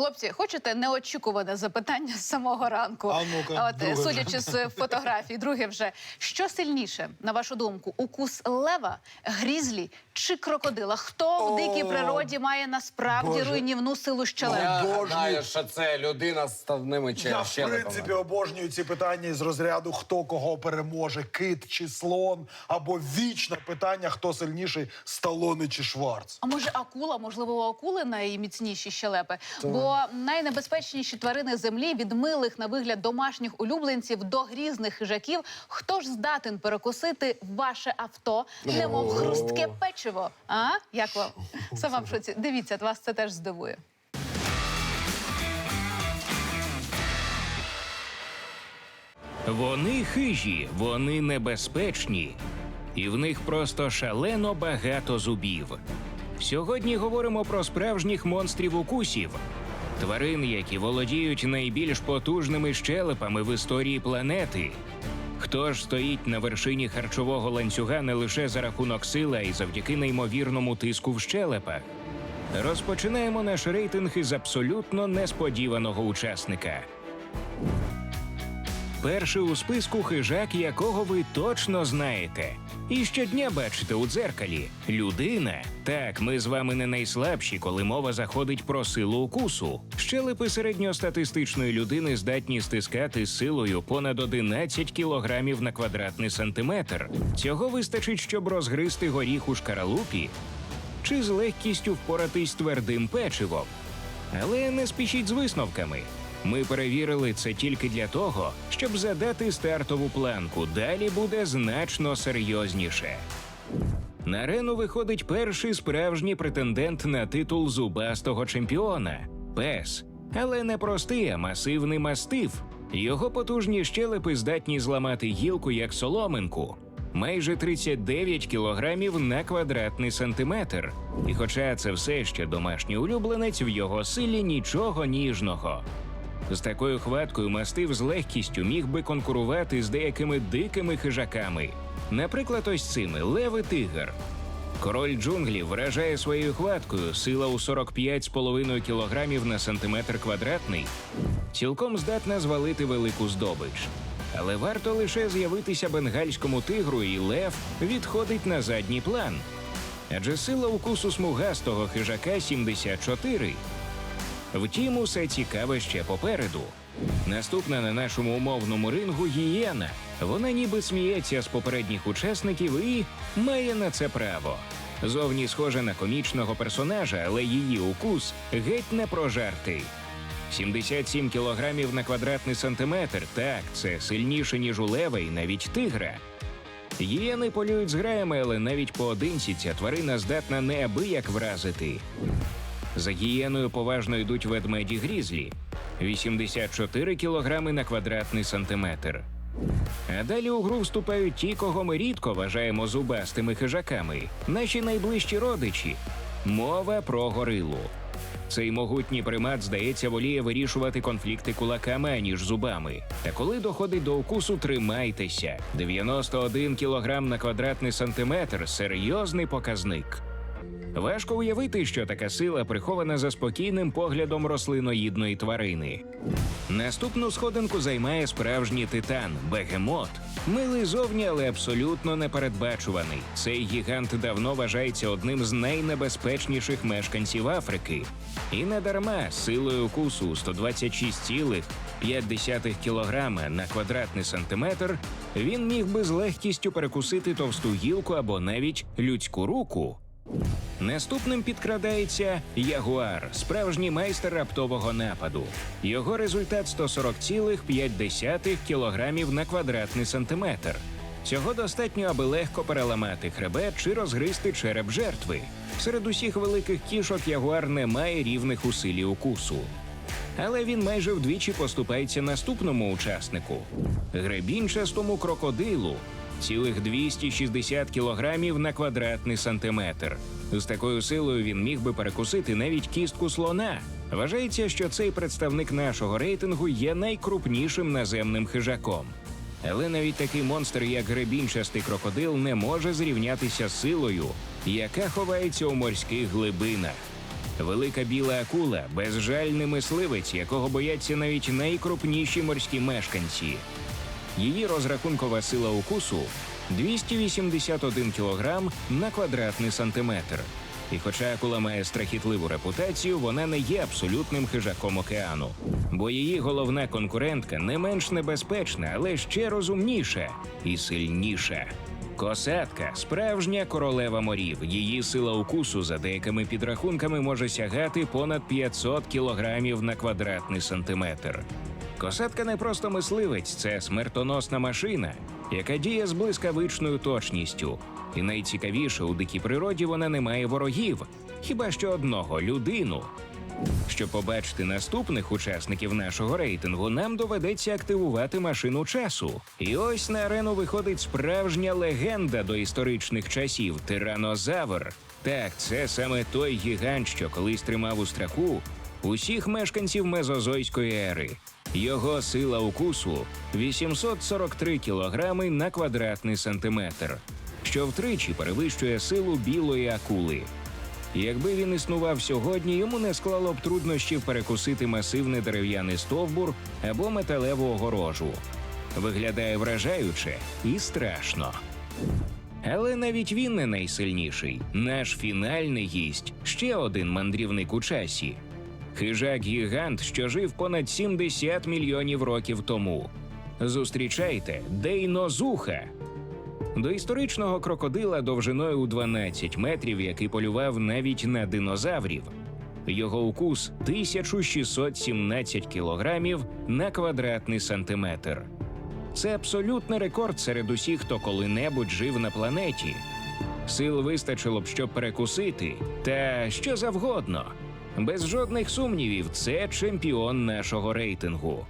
Хлопці, хочете неочікуване запитання з самого ранку? А ну-ка, От, друге судячи з фотографій, друге вже що сильніше, на вашу думку, укус лева, грізлі чи крокодила? Хто в дикій природі має насправді Боже. руйнівну силу щелеп? Я Обожнюю. що це людина з ставними чи Я в принципі обожнюю ці питання із розряду хто кого переможе, кит чи слон, або вічне питання, хто сильніший, Сталоне чи Шварц. А може акула? Можливо, у акули найміцніші щелепи? Бо найнебезпечніші тварини землі від милих на вигляд домашніх улюбленців до грізних хижаків. Хто ж здатен перекусити ваше авто, немов хрустке печиво? А як вам? Сама в шоці. Дивіться, вас це теж здивує. Вони хижі, вони небезпечні, і в них просто шалено багато зубів. Сьогодні говоримо про справжніх монстрів укусів, тварин, які володіють найбільш потужними щелепами в історії планети. Хто ж стоїть на вершині харчового ланцюга не лише за рахунок сили, а й завдяки неймовірному тиску в щелепах? Розпочинаємо наш рейтинг із абсолютно несподіваного учасника. Перший у списку хижак, якого ви точно знаєте. І щодня бачите у дзеркалі людина. Так, ми з вами не найслабші, коли мова заходить про силу укусу. Щелепи середньостатистичної людини здатні стискати силою понад 11 кілограмів на квадратний сантиметр. Цього вистачить, щоб розгризти горіх у шкаралупі чи з легкістю впоратись твердим печивом. Але не спішіть з висновками. Ми перевірили це тільки для того, щоб задати стартову планку. Далі буде значно серйозніше. На арену виходить перший справжній претендент на титул зубастого чемпіона пес. Але не простий, а масивний мастиф. Його потужні щелепи здатні зламати гілку як соломинку. Майже 39 кілограмів на квадратний сантиметр. І хоча це все ще домашній улюбленець, в його силі нічого ніжного. З такою хваткою мастив з легкістю міг би конкурувати з деякими дикими хижаками, наприклад, ось цими лев і тигр. Король джунглів вражає своєю хваткою, сила у 45,5 кілограмів на сантиметр квадратний, цілком здатна звалити велику здобич. Але варто лише з'явитися бенгальському тигру, і лев відходить на задній план. Адже сила укусу смугастого хижака 74. Втім, усе цікаве ще попереду. Наступна на нашому умовному рингу гієна. Вона ніби сміється з попередніх учасників і має на це право. Зовні схожа на комічного персонажа, але її укус геть не про жарти. 77 кілограмів на квадратний сантиметр. Так, це сильніше, ніж у лева і навіть тигра. Гієни полюють з граями, але навіть поодинці ця тварина здатна неабияк вразити. За гієною поважно йдуть ведмеді грізлі 84 кілограми на квадратний сантиметр. А далі у гру вступають ті, кого ми рідко вважаємо зубастими хижаками, наші найближчі родичі. Мова про горилу. Цей могутній примат, здається, воліє вирішувати конфлікти кулаками, аніж зубами. Та коли доходить до укусу, тримайтеся. 91 кілограм на квадратний сантиметр серйозний показник. Важко уявити, що така сила прихована за спокійним поглядом рослиноїдної тварини. Наступну сходинку займає справжній титан бегемот. Милий зовні, але абсолютно непередбачуваний. Цей гігант давно вважається одним з найнебезпечніших мешканців Африки. І не дарма силою укусу 126,5 кілограма на квадратний сантиметр він міг би з легкістю перекусити товсту гілку або навіть людську руку. Наступним підкрадається ягуар, справжній майстер раптового нападу. Його результат 140,5 кілограмів на квадратний сантиметр. Цього достатньо, аби легко переламати хребет чи розгризти череп жертви. Серед усіх великих кішок ягуар не має рівних у силі укусу. Але він майже вдвічі поступається наступному учаснику гребінчастому крокодилу. Цілих 260 кілограмів на квадратний сантиметр. З такою силою він міг би перекусити навіть кістку слона. Вважається, що цей представник нашого рейтингу є найкрупнішим наземним хижаком. Але навіть такий монстр, як гребінчастий крокодил, не може зрівнятися з силою, яка ховається у морських глибинах. Велика біла акула безжальний мисливець, якого бояться навіть найкрупніші морські мешканці. Її розрахункова сила укусу 281 кг на квадратний сантиметр. І хоча акула має страхітливу репутацію, вона не є абсолютним хижаком океану, бо її головна конкурентка не менш небезпечна, але ще розумніша і сильніша. Косатка справжня королева морів. Її сила укусу за деякими підрахунками може сягати понад 500 кілограмів на квадратний сантиметр. Косатка не просто мисливець, це смертоносна машина, яка діє з блискавичною точністю. І найцікавіше у дикій природі вона не має ворогів, хіба що одного людину. Щоб побачити наступних учасників нашого рейтингу, нам доведеться активувати машину часу. І ось на арену виходить справжня легенда до історичних часів тиранозавр. Так, це саме той гігант, що колись тримав у страху усіх мешканців мезозойської ери. Його сила укусу 843 кілограми на квадратний сантиметр, що втричі перевищує силу білої акули. Якби він існував сьогодні, йому не склало б труднощів перекусити масивний дерев'яний стовбур або металеву огорожу. Виглядає вражаюче і страшно. Але навіть він не найсильніший. Наш фінальний гість ще один мандрівник у часі. Хижак гігант, що жив понад 70 мільйонів років тому. Зустрічайте Дейнозуха, до історичного крокодила довжиною у 12 метрів, який полював навіть на динозаврів. Його укус 1617 кілограмів на квадратний сантиметр. Це абсолютний рекорд серед усіх, хто коли-небудь жив на планеті. Сил вистачило б, щоб перекусити, та що завгодно. Без жодних сумнівів, це чемпіон нашого рейтингу.